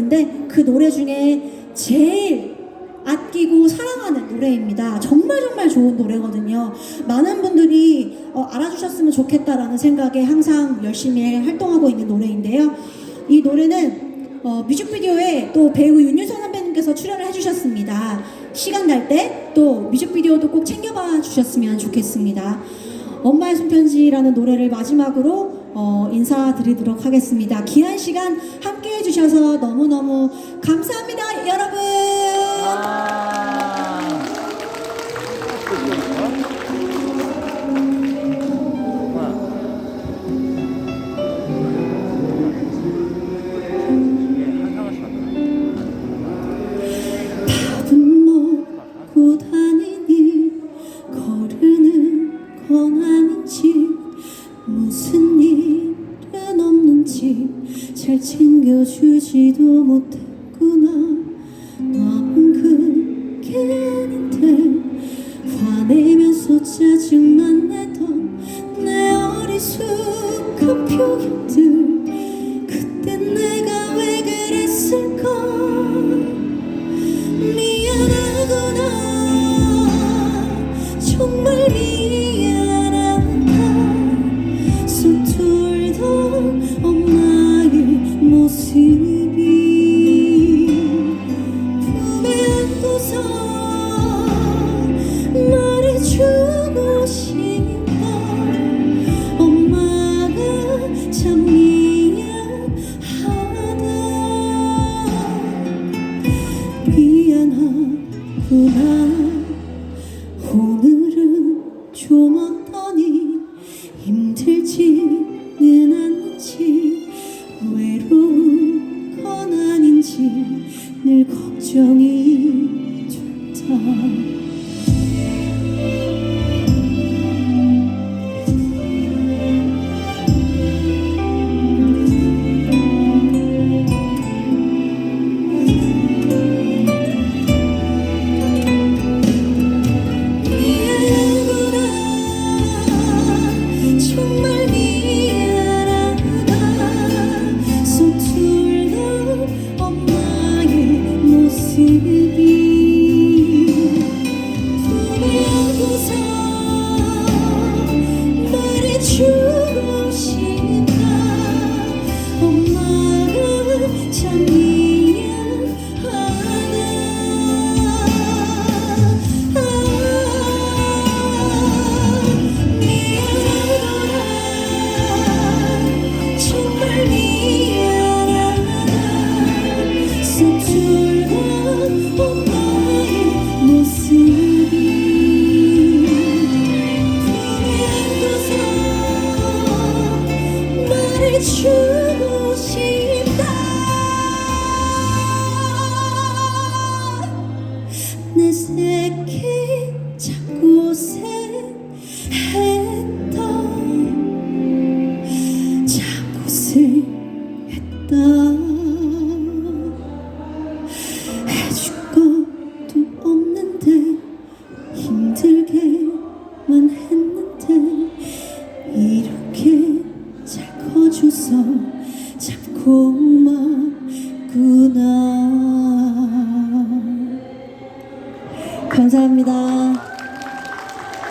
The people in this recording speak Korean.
않는데 그 노래 중에 제일 아끼고 사랑하는 노래입니다. 정말 정말 좋은 노래거든요. 많은 분들이 어, 알아주셨으면 좋겠다라는 생각에 항상 열심히 활동하고 있는 노래인데요. 이 노래는 어, 뮤직비디오에 또 배우 윤유선 선배님께서 출연을 해주셨습니다. 시간 날 때 또 뮤직비디오도 꼭 챙겨봐 주셨으면 좋겠습니다. 엄마의 손편지라는 노래를 마지막으로 어, 인사드리도록 하겠습니다. 귀한 시간 함께 해주셔서 너무너무 감사합니다, 여러분! 잘 챙겨주지도 못했구나. 마음은 그게 아닌데 오늘은 좀 어떠니? 힘들지는 않는지? 외로운 건 아닌지 늘 걱정이 좋다 it's true. 감사합니다.